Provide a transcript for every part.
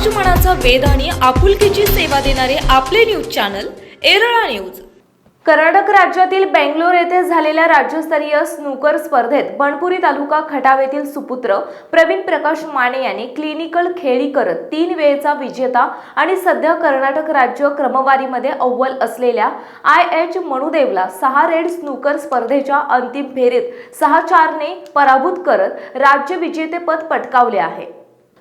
समाज मनाचा वेध आणि आपुलकीची सेवा देणारे आपले news channel Erala news. Karnataka राज्यातील बेंगलोर येथे झालेल्या राज्यस्तरीय स्नूकर स्पर्धेत बणपुरी तालुका खटाव येथील सुपुत्र प्रवीण प्रकाश माने यांनी क्लिनिकल खेळी करत तीन वेळेचा विजेता आणि सध्या कर्नाटक राज्य क्रमवारीमध्ये अव्वल असलेल्या आय एच मनुदेवला सहा रेड स्नूकर स्पर्धेच्या अंतिम फेरीत सहा चारने पराभूत करत राज्य विजेतेपद पटकावले आहे.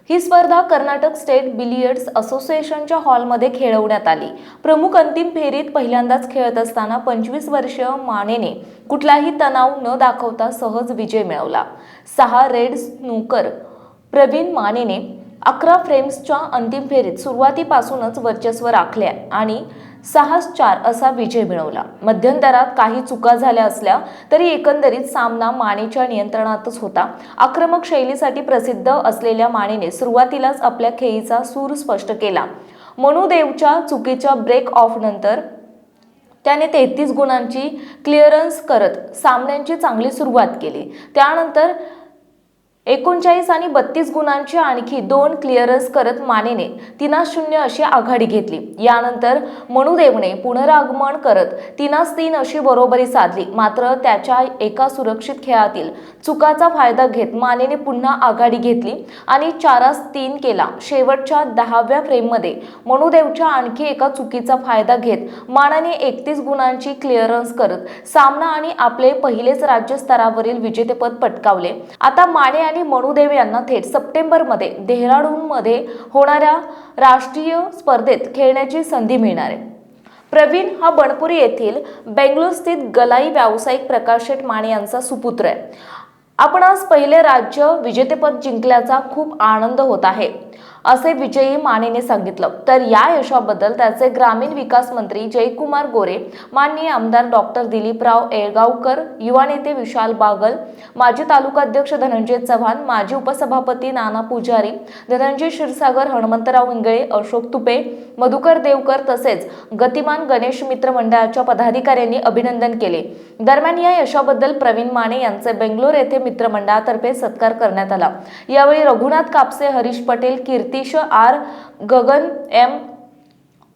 ही स्पर्धा कर्नाटक स्टेट बिलियर्ड्स असोसिएशनच्या हॉलमध्ये खेळवण्यात आली. प्रमुख अंतिम फेरीत पहिल्यांदाच खेळत असताना पंचवीस वर्षीय मानेने कुठलाही तणाव न दाखवता सहज विजय मिळवला. सहा रेड स्नूकर प्रवीण मानेने अकरा फ्रेम्सच्या अंतिम फेरीत सुरुवातीपासूनच वर्चस्व राखले आणि सहा चार असा विजय मिळवला. मध्यंतरात काही चुका झाल्या असल्या तरी एकंदरीत सामना मानेच्या नियंत्रणातच होता. आक्रमक शैलीसाठी प्रसिद्ध असलेल्या मानेने सुरुवातीलाच आपल्या खेळीचा सूर स्पष्ट केला. मनुदेवच्या चुकीच्या ब्रेक ऑफ नंतर त्याने तेहतीस गुणांची क्लिअरन्स करत सामन्यांची चांगली सुरुवात केली. त्यानंतर एकोणचाळीस आणि बत्तीस गुणांची आणखी दोन क्लिअरन्स करत मानेने तिना शून्य अशी आघाडी घेतली. यानंतर मनुदेवने पुनरागमन करत तिनास तीन अशी बरोबरी साधली. मात्र त्याच्या एका सुरक्षित खेळातील चुकाचा फायदा घेत मानेने पुन्हा आघाडी घेतली आणि चारास तीन केला. शेवटच्या दहाव्या फ्रेममध्ये मनुदेवच्या आणखी एका चुकीचा फायदा घेत मानाने एकतीस गुणांची क्लिअरन्स करत सामना आणि आपले पहिलेच राज्यस्तरावरील विजेतेपद पटकावले. आता माने आणि मनुदेव यांना थेट सप्टेंबरमध्ये देहराडूनमध्ये होणाऱ्या राष्ट्रीय स्पर्धेत खेळण्याची संधी मिळणार आहे. प्रवीण हा बणपुरी येथील बेंगलोर स्थित गलाई व्यावसायिक प्रकाश शेठ माने यांचा सुपुत्र आहे. आपण आज पहिले राज्य विजेतेपद जिंकल्याचा खूप आनंद होत आहे. असे विजयी मानेने सांगितलं. तर या यशाबद्दल त्याचे ग्रामीण विकास मंत्री जयकुमार गोरे माननीय आमदार डॉक्टर दिलीपराव येळगावकर युवा नेते विशाल बागल माजी तालुकाध्यक्ष धनंजय चव्हाण माजी उपसभापती नाना पुजारी धनंजय क्षीरसागर हनुमंतराव इंगळे अशोक तुपे मधुकर देवकर तसेच गतिमान गणेश मित्र मंडळाच्या पदाधिकाऱ्यांनी अभिनंदन केले. दरम्यान या यशाबद्दल प्रवीण माने यांचे बेंगलोर येथे मित्रमंडळातर्फे सत्कार करण्यात आला. यावेळी Raghunath Kapse Harish Patel Kirtish R Gagan M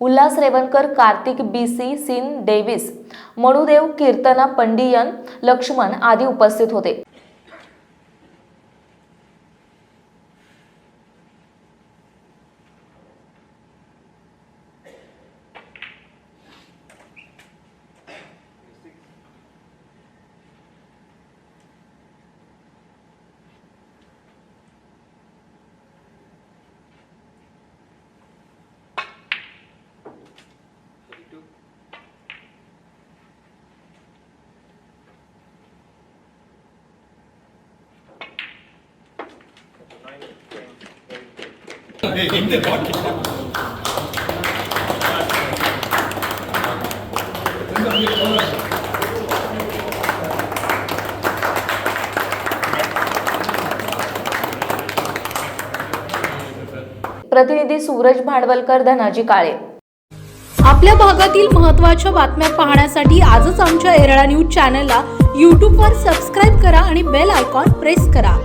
Ulhas Revankar Kartik B C cin Davis Manudev कीर्तना पंडियन लक्ष्मण आदी उपस्थित होते. प्रतिनिधी सूरज भांडवलकर धनाजी काळे. आपल्या भागातील महत्त्वाच्या बातम्या पाहण्यासाठी आजच आमच्या एरळा न्यूज चॅनलला यूट्यूबवर सबस्क्राईब करा आणि बेल आयकॉन प्रेस करा.